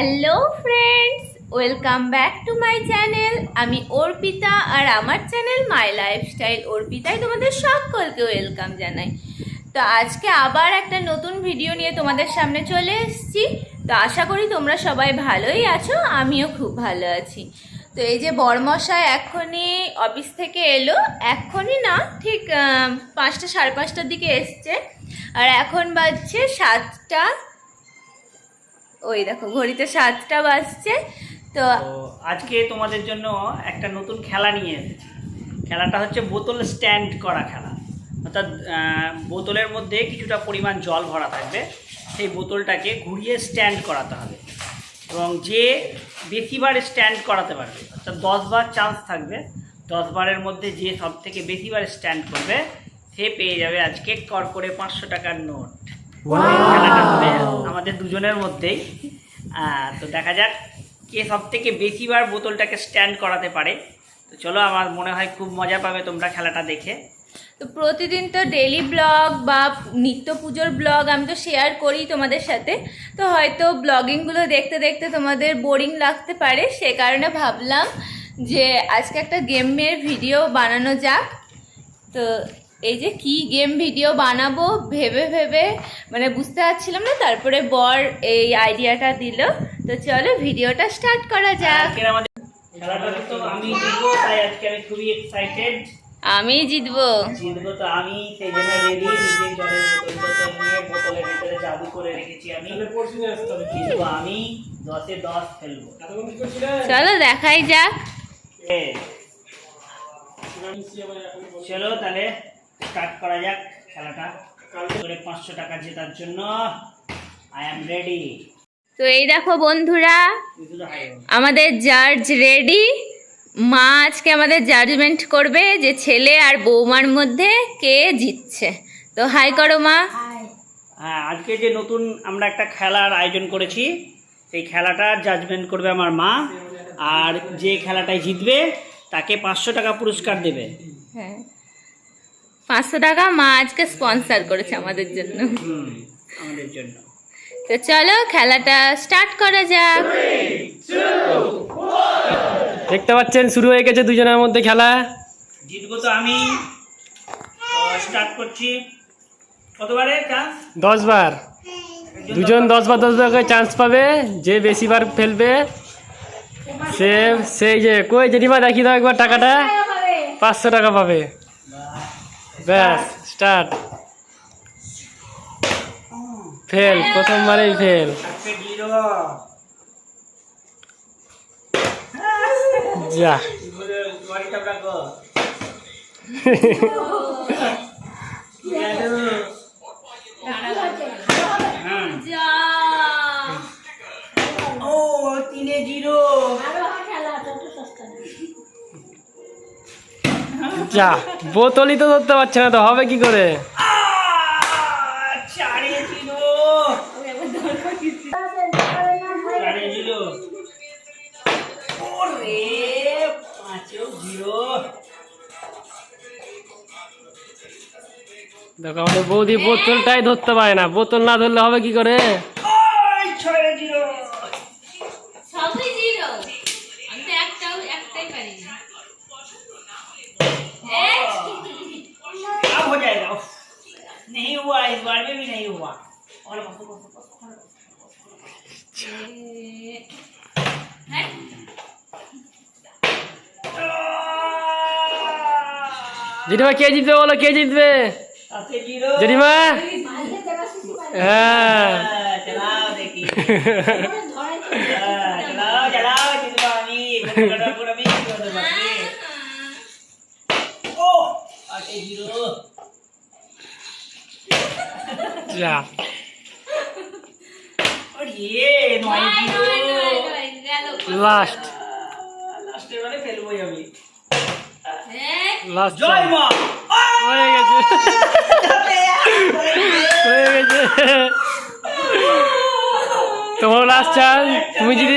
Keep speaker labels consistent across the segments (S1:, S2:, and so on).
S1: Hello friends welcome back to my channel আমি অর্পিতা আর আমার channel my lifestyle অর্পিতায় তোমাদের সকলকে ওয়েলকাম জানাই। তো আজকে আবার একটা নতুন ভিডিও নিয়ে তোমাদের সামনে চলে এসেছি। তো আশা করি তোমরা সবাই ভালোই আছো, আমিও খুব ভালো আছি। তো এই যে বরমশাই এক্ষুনি অফিস থেকে এলো। এক্ষুনি না, ঠিক পাঁচটা, সাড়ে পাঁচটার দিকে এসছে। আর এখন বাজছে সাতটা। ওই দেখো ঘড়িতে সাতটা বাজছে তো
S2: আজকে তোমাদের জন্য একটা নতুন খেলা নিয়ে এসেছি। খেলাটা হচ্ছে বোতল স্ট্যান্ড করা খেলা। অর্থাৎ বোতলের মধ্যে কিছুটা পরিমাণ জল ভরা থাকবে। সেই বোতলটাকে ঘুরিয়ে স্ট্যান্ড করাতে হবে। এবং যে বেশিবার স্ট্যান্ড করাতে পারবে অর্থাৎ দশবার চান্স থাকবে দশবারের মধ্যে যে সব থেকে বেশিবার স্ট্যান্ড করবে সে পেয়ে যাবে আজকে কর করে পাঁচশো টাকার নোট। খেলাটা আমাদের দুজনের মধ্যেই। তো দেখা যাক কে সব থেকে বেশিবার বোতলটাকে স্ট্যান্ড করাতে পারে। তো চলো, আমার মনে হয় খুব মজা পাবে তোমরা খেলাটা দেখে।
S1: তো প্রতিদিন তো ডেলি ব্লগ বা নিত্য পুজোর ব্লগ আমি তো শেয়ার করি তোমাদের সাথে। তো হয়তো ব্লগিংগুলো দেখতে দেখতে তোমাদের বোরিং লাগতে পারে। সে কারণে ভাবলাম যে আজকে একটা গেমের ভিডিও বানানো যাক। তো এই যে কি গেম ভিডিও বানাবো ভেবে ভেবে মানে বুঝতে পারছিলাম না তারপরে বর এই আইডিয়াটা দিল। তো চলো ভিডিওটা স্টার্ট করা যাক।
S2: আমি জিতবো তাই আজকে আমি খুবই এক্সাইটেড
S1: আমি জিতবো।
S2: জিতবো তো আমি সেই জন্য রেডি নিজের জলের বোতলটা নিয়ে বোতলের ভিতরে জাদু করে রেখেছি আমি। জিতবো আমি দশে দশ ফেলব
S1: চলো দেখাই যাক।
S2: চলো তাহলে। স্টার্ট করা যাক খেলাটা। করে পাঁচশো টাকা জেতার জন্য আই এম রেডি
S1: তো এই দেখো বন্ধুরা। আমাদের জাজ রেডি মা আজকে আমাদের জাজমেন্ট করবে যে ছেলে আর বৌমার মধ্যে কে জিতছে। তো হাই করো মা।
S2: হ্যাঁ আজকে যে নতুন আমরা একটা খেলার আয়োজন করেছি সেই খেলাটা জাজমেন্ট করবে আমার মা। আর যে খেলাটায় জিতবে তাকে পাঁচশো টাকা পুরস্কার দেবে।
S1: হ্যাঁ। পাঁচশো টাকা মা আজকে স্পন্সর করেছে আমাদের জন্য।
S2: আমাদের জন্য
S1: তো চলো খেলাটা স্টার্ট করা যাক।
S3: দেখতে পাচ্ছেন শুরু হয়ে গেছে দুজনের মধ্যে খেলা।
S2: জিতবো তো আমি। স্টার্ট করছি। কতবারে চান্স
S3: দশ বার দুজন দশ বার দশ বার করে চান্স পাবে যে বেশিবার ফেলবে সে সেই যে কই জেঠিমা দেখিয়ে দাও একবার টাকাটা। পাঁচশো টাকা পাবে। ব্যাস স্টার্ট ফেল প্রথমবারেই ফেল যা যা, বোতলই তো ধরতে পারছে না তো, হবে কি করে? দেখো, আমাদের বৌদি বোতলটাই ধরতে পারে না, বোতল না ধরলে হবে কি করে?
S2: जाएगा उफ, नहीं हुआ इस बार में भी नहीं हुआ और बस बस बस और बस।
S3: জেঠিমা কে জিতবে বলো কে জিতবে
S2: साथे जीरो
S3: জেঠিমা হ্যাঁ
S2: हाँ, ল্যাচরা
S3: লাস্ট লাস্ট
S2: জয় মা
S3: হয়ে গেছে হয়ে গেছে তোমার লাস্ট চাল তুমি যদি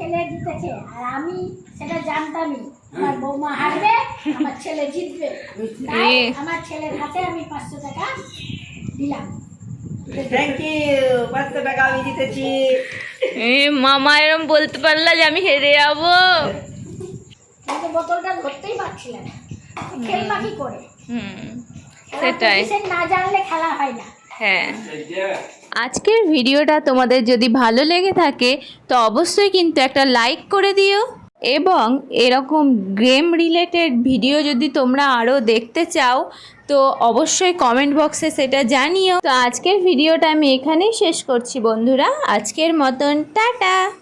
S4: ছেলে জিতেছে। আর আমি সেটা জানতামই। আমার বৌমা হারবে আমার ছেলে জিতবে। তাই আমার ছেলের হাতে আমি পাঁচশো টাকা দিলাম।
S2: থ্যাংক ইউ পাঁচশো টাকা আমি জিতেছি।
S1: মামা এরম বলতে পারলা যে আমি হেরে যাব।
S4: কিন্তু বোতলটা ধরতেই পারছিলাম খেলবা কি করে?
S1: হুম। সেটাই।
S4: না জানলে খেলা হয় না।
S1: হ্যাঁ। আজকের ভিডিওটা তোমাদের যদি ভালো লেগে থাকে, তো অবশ্যই কিন্তু একটা লাইক করে দিও। এবং এরকম গেম রিলেটেড ভিডিও যদি তোমরা আরও দেখতে চাও, তো অবশ্যই কমেন্ট বক্সে সেটা জানিও। তো আজকের ভিডিওটা আমি এখানেই শেষ করছি বন্ধুরা। আজকের মতন, টাটা!